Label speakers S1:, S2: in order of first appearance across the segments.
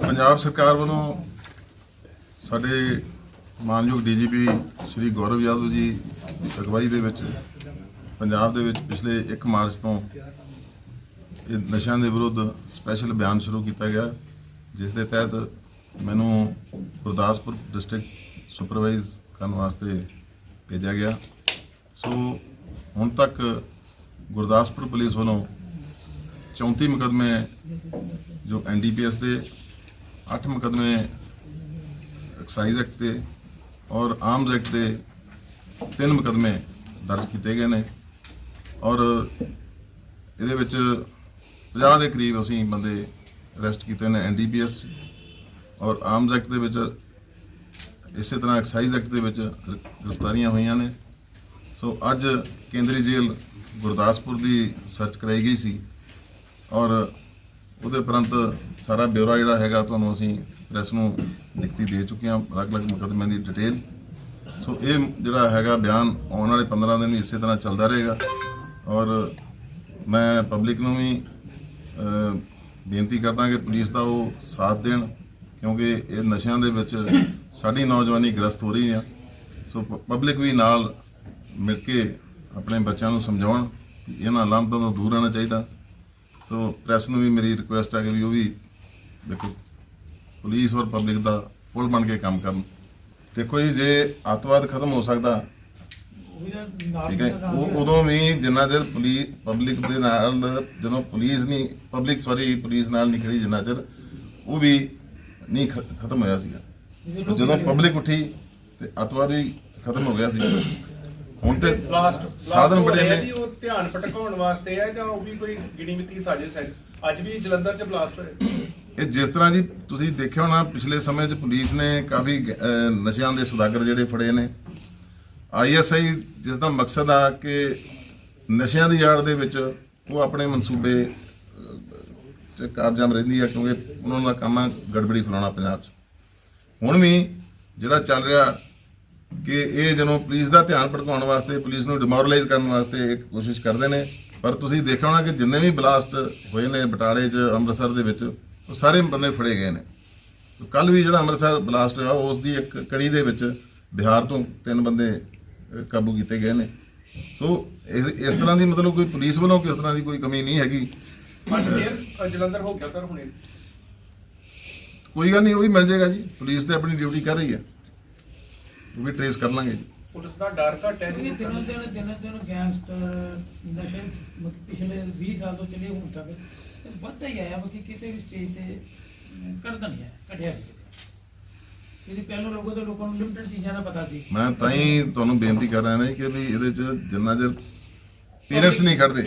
S1: ਪੰਜਾਬ ਸਰਕਾਰ ਵੱਲੋਂ ਸਾਡੇ ਮਾਨਯੋਗ ਡੀਜੀਪੀ ਸ਼੍ਰੀ ਗੌਰਵ ਯਾਦਵ ਜੀ ਅਗਵਾਈ ਦੇ ਵਿੱਚ, ਪੰਜਾਬ ਦੇ ਵਿੱਚ ਪਿਛਲੇ 1 ਮਾਰਚ ਤੋਂ ਇਹ ਨਸ਼ਿਆਂ ਦੇ ਵਿਰੁੱਧ ਸਪੈਸ਼ਲ ਅਭਿਆਨ ਸ਼ੁਰੂ ਕੀਤਾ ਗਿਆ, ਜਿਸ ਦੇ ਤਹਿਤ ਮੈਨੂੰ ਗੁਰਦਾਸਪੁਰ ਡਿਸਟ੍ਰਿਕਟ ਸੁਪਰਵਾਈਜ਼ ਕਰਨ ਵਾਸਤੇ ਭੇਜਿਆ ਗਿਆ। ਸੋ ਹੁਣ ਤੱਕ ਗੁਰਦਾਸਪੁਰ ਪੁਲਿਸ ਵੱਲੋਂ 34 ਮੁਕਦਮੇ ਜੋ ਐਨਡੀਪੀਐਸ ਦੇ 8 ਮੁਕਦਮੇ ਐਕਸਾਈਜ਼ ਐਕਟ 'ਤੇ ਔਰ ਆਰਮਜ਼ ਐਕਟ ਦੇ ਤਿੰਨ ਮੁਕਦਮੇ ਦਰਜ ਕੀਤੇ ਗਏ ਨੇ। ਔਰ ਇਹਦੇ ਵਿੱਚ 50 ਦੇ ਕਰੀਬ ਅਸੀਂ ਬੰਦੇ ਅਰੈਸਟ ਕੀਤੇ ਨੇ ਐਨਡੀਪੀਐਸ ਔਰ ਆਰਮਜ਼ ਐਕਟ ਦੇ ਵਿੱਚ ਇਸੇ ਤਰ੍ਹਾਂ ਐਕਸਾਈਜ਼ ਐਕਟ ਦੇ ਵਿੱਚ ਗ੍ਰਿਫਤਾਰੀਆਂ ਹੋਈਆਂ ਨੇ। ਸੋ ਅੱਜ ਕੇਂਦਰੀ ਜੇਲ੍ਹ ਗੁਰਦਾਸਪੁਰ ਦੀ ਸਰਚ ਕਰਾਈ ਗਈ ਸੀ। ਔਰ ਉਹਦੇ ਉਪਰੰਤ ਸਾਰਾ ਬਿਊਰਾ ਜਿਹੜਾ ਹੈਗਾ ਤੁਹਾਨੂੰ ਅਸੀਂ ਪ੍ਰੈਸ ਨੂੰ ਲਿਖਤੀ ਦੇ ਚੁੱਕੇ ਹਾਂ, ਅਲੱਗ-ਅਲੱਗ ਮੁਕੱਦਮਿਆਂ ਦੀ ਡਿਟੇਲ ਸੋ ਇਹ ਜਿਹੜਾ ਹੈਗਾ ਬਿਆਨ ਆਉਣ ਵਾਲੇ 15 ਦਿਨ ਵੀ ਇਸੇ ਤਰ੍ਹਾਂ ਚੱਲਦਾ ਰਹੇਗਾ। ਔਰ ਮੈਂ ਪਬਲਿਕ ਨੂੰ ਵੀ ਬੇਨਤੀ ਕਰਦਾ ਕਿ ਪੁਲਿਸ ਦਾ ਉਹ ਸਾਥ ਦੇਣ, ਕਿਉਂਕਿ ਇਹ ਨਸ਼ਿਆਂ ਦੇ ਵਿੱਚ ਸਾਡੀ ਨੌਜਵਾਨੀ ਗ੍ਰਸਤ ਹੋ ਰਹੀ ਆ। ਸੋ ਪਬਲਿਕ ਵੀ ਨਾਲ ਮਿਲ ਕੇ ਆਪਣੇ ਬੱਚਿਆਂ ਨੂੰ ਸਮਝਾਉਣ ਇਹਨਾਂ ਲਾਂਭਾਂ ਤੋਂ ਦੂਰ ਰਹਿਣਾ ਚਾਹੀਦਾ। ਸੋ ਪ੍ਰੈਸ ਨੂੰ ਵੀ ਮੇਰੀ ਰਿਕੁਐਸਟ ਹੈ ਕਿ ਵੀ ਉਹ ਵੀ ਦੇਖੋ ਪੁਲਿਸ ਔਰ ਪਬਲਿਕ ਦਾ ਪੁਲ ਬਣ ਕੇ ਕੰਮ ਕਰਨ। ਦੇਖੋ ਜੀ ਜੇ ਅੱਤਵਾਦ ਖਤਮ ਹੋ ਸਕਦਾ ਠੀਕ ਹੈ ਉਹ ਉਦੋਂ ਵੀ ਜਿੰਨਾ ਚਿਰ ਪੁਲਿਸ ਪਬਲਿਕ ਦੇ ਨਾਲ ਜਦੋਂ ਪੁਲਿਸ ਨਹੀਂ ਪਬਲਿਕ ਸੌਰੀ ਪੁਲਿਸ ਨਾਲ ਨਹੀਂ ਖੜੀ ਜਿੰਨਾ ਚਿਰ ਉਹ ਵੀ ਨਹੀਂ ਖਤਮ ਹੋਇਆ ਸੀਗਾ। ਜਦੋਂ ਪਬਲਿਕ ਉੱਠੀ ਤੇ ਅੱਤਵਾਦ ਵੀ ਖਤਮ ਹੋ ਗਿਆ ਸੀ। ਹੁਣ ਤੇ
S2: ਬਲਾਸਟ
S1: ਸਾਧਨ ਬੜੇ ਨੇ।
S2: ਉਹ ਧਿਆਨ ਭਟਕਾਉਣ ਵਾਸਤੇ ਹੈ ਜਾਂ ਉਹ ਵੀ ਕੋਈ ਗਿਣੀ ਮਿੱਤੀ ਸਾਜ਼ਿਸ਼ ਹੈ। ਅੱਜ ਵੀ ਜਲੰਧਰ 'ਚ ਬਲਾਸਟ ਹੋਇਆ
S1: ਇਹ ਜਿਸ ਤਰ੍ਹਾਂ ਜੀ ਤੁਸੀਂ ਦੇਖਿਆ ਹੋਣਾ ਪਿਛਲੇ ਸਮੇਂ 'ਚ ਪੁਲਿਸ ਨੇ ਕਾਫੀ ਅਹ, ਨਸ਼ਿਆਂ ਦੇ ਸੌਦਾਗਰ ਜਿਹੜੇ ਫੜੇ ਨੇ। ਆਈਐਸਆਈ ਜਿਸ ਦਾ ਮਕਸਦ ਆ ਕਿ ਨਸ਼ਿਆਂ ਦੀ ਆੜ ਦੇ ਵਿੱਚ ਉਹ ਆਪਣੇ ਮਨਸੂਬੇ ਅਹ, 'ਚ ਕਾਬਜਾਮ ਰਹਿੰਦੀ ਆ ਕਿਉਂਕਿ ਉਹਨਾਂ ਦਾ ਕੰਮ ਆ ਗੜਬੜੀ ਫਲਾਉਣਾ ਪੰਜਾਬ 'ਚ। ਹੁਣ ਵੀ ਜਿਹੜਾ ਚੱਲ ਰਿਹਾ ਕਿ ਇਹ ਜਦੋਂ ਪੁਲਿਸ ਦਾ ਧਿਆਨ ਭਟਕਾਉਣ ਵਾਸਤੇ ਪੁਲਿਸ ਨੂੰ ਡਿਮੋਰਲਾਈਜ਼ ਕਰਨ ਵਾਸਤੇ ਇੱਕ ਕੋਸ਼ਿਸ਼ ਕਰਦੇ ਨੇ ਪਰ ਤੁਸੀਂ ਦੇਖਿਆ ਹੋਣਾ ਕਿ ਜਿੰਨੇ ਵੀ ਬਲਾਸਟ ਹੋਏ ਨੇ ਬਟਾਲੇ 'ਚ ਅੰਮ੍ਰਿਤਸਰ ਦੇ ਵਿੱਚ ਉਹ ਸਾਰੇ ਬੰਦੇ ਫੜੇ ਗਏ ਨੇ। ਕੱਲ ਵੀ ਜਿਹੜਾ ਅੰਮ੍ਰਿਤਸਰ ਬਲਾਸਟ ਹੋਇਆ ਉਸ ਦੀ ਇੱਕ ਕੜੀ ਦੇ ਵਿੱਚ ਬਿਹਾਰ ਤੋਂ ਤਿੰਨ ਬੰਦੇ ਕਾਬੂ ਕੀਤੇ ਗਏ ਨੇ। ਸੋ ਇਸ ਤਰ੍ਹਾਂ ਦੀ ਮਤਲਬ ਕੋਈ ਪੁਲਿਸ ਵੱਲੋਂ ਕਿਸ ਤਰ੍ਹਾਂ ਦੀ ਕੋਈ ਕਮੀ ਨਹੀਂ ਹੈਗੀ।
S2: ਜਲੰਧਰ ਹੋ ਗਿਆ ਸਰ ਹੁਣੇ।
S1: ਕੋਈ ਗੱਲ ਨਹੀਂ ਉਹ ਵੀ ਮਿਲ ਜਾਏਗਾ ਜੀ। ਪੁਲਿਸ ਤੇ ਆਪਣੀ ਡਿਊਟੀ ਕਰ ਰਹੀ ਹੈ। ਉਹ ਵੀ ਟ੍ਰੇਸ ਕਰ ਲਾਂਗੇ ਜੀ।
S2: ਪੁਲਿਸ ਦਾ ਡਰ ਘਟ ਹੈ।
S3: ਦਿਨੋਂ ਦਿਨ ਦਿਨੋਂ ਦਿਨ ਗੈਂਗਸਟਰ ਨਸ਼ੇ ਮਤਲਬ ਪਿਛਲੇ 20 ਸਾਲ ਤੋਂ ਚੱਲੇ ਹੁਣ ਤੱਕ ਵੱਧਦਾ ਹੀ ਆਇਆ ਬਾਕੀ ਕਿਤੇ ਵੀ ਸਟੇਜ ਤੇ ਘਟਦਾ ਨਹੀਂ ਆਇਆ ਘਟਿਆ ਨਹੀਂ ਇਹਦੀ ਪਹਿਲੋਂ ਲੋਕਾਂ ਤੋਂ ਲੋਕਾਂ ਨੂੰ ਲਿਮਟਡ ਚੀਜ਼ਾਂ ਦਾ ਪਤਾ ਸੀ।
S1: ਮੈਂ ਤਾਂ ਹੀ ਤੁਹਾਨੂੰ ਬੇਨਤੀ ਕਰ ਰਿਹਾ ਹਾਂ ਕਿ ਵੀ ਇਹਦੇ ਚ ਜਿੰਨਾ ਚਿਰ ਪੇਰੈਂਟਸ ਨਹੀਂ ਕੱਢਦੇ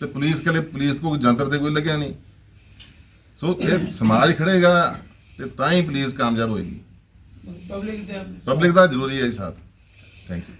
S1: ਤੇ ਪੁਲਿਸ ਕਲੇ ਪੁਲਿਸ ਕੋ ਜੰਤਰ ਤੇ ਕੋਈ ਲੱਗਿਆ ਨਹੀਂ। ਸੋ ਇਹ ਸਮਾਜ ਖੜੇਗਾ ਤੇ ਤਾਂ ਹੀ ਪੁਲਿਸ ਕਾਮਯਾਬ ਹੋਏਗੀ। ਪਬਲਿਕ ਦਾ ਜ਼ਰੂਰੀ ਹੈ ਜੀ ਸਾਥ। Thank you